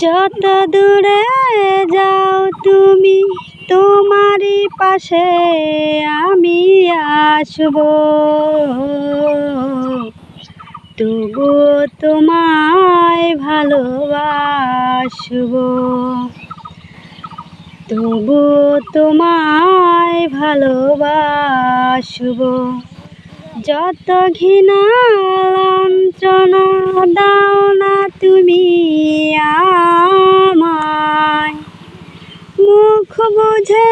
যত দূরে যাও তুমি, তোমারই পাশে আমি আসব। তবু তোমায় ভালোবাসব। তবু তোমায় ভালোবাসব। যত ঘৃণা, লাঞ্ছনা মুখ বুঝে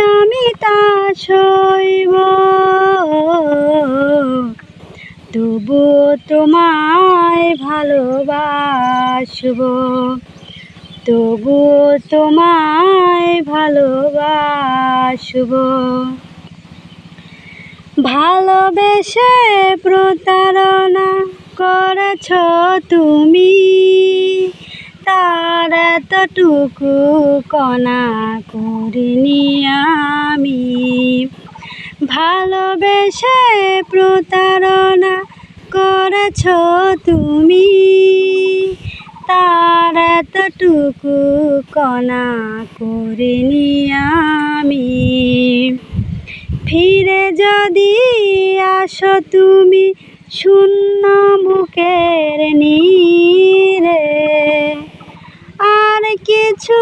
আমি তা সইব। তবু তোমায় ভালোবাসব। তবু তোমায় ভালোবাসব। ভালোবেসে প্রতারণা করেছ তুমি। এতটুকু কণা করিনি আমি। ভালোবেসে প্রতারণা করেছ তুমি। তার এতটুকু কণা করিনি আমি। ফিরে যদি আসো তুমি শূন্য বুকের নীরে কিছু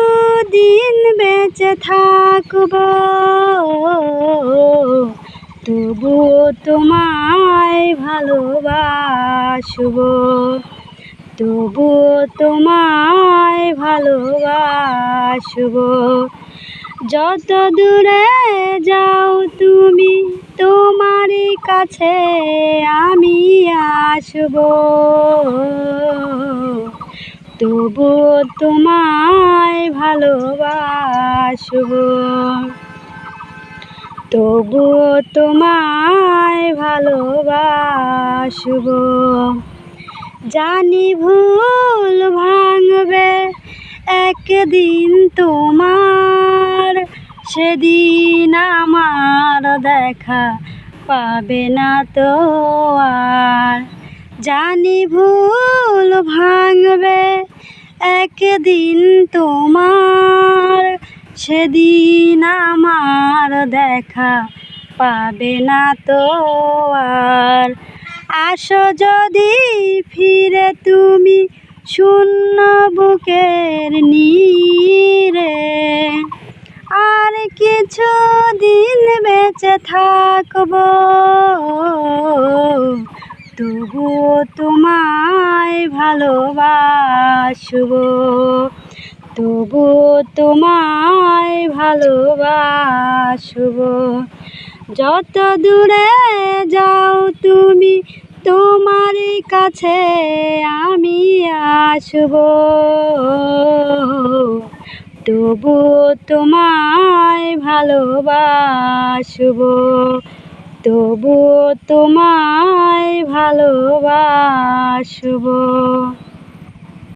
দিন বেঁচে থাকব। তবুও তোমায় ভালোবাসব। তবুও তোমায় ভালোবাসব। যত দূরে যাও তুমি, তোমারই কাছে আমি আসব। তবুও তোমায় ভালোবাসব। তবুও তোমায় ভালোবাসব। জানি ভুল ভাঙবে একদিন তোমার, সেদিন আমার দেখা পাবে না তো আর। জানি ভুল ভাঙবে একদিন তোমার, সেদিন আমার দেখা পাবে না তো আর। আসো যদি ফিরে তুমি শূন্য বুকের নীরে, আর কিছু দিন বেঁচে থাকব। তবুও তোমায় ভালোবাসব, তবুও তোমায় ভালোবাসব। যত দূরে যাও তুমি, তোমার কাছে আমি আসব। তবুও তোমায় ভালোবাসব। তবুও তোমায় ভালোবাসব।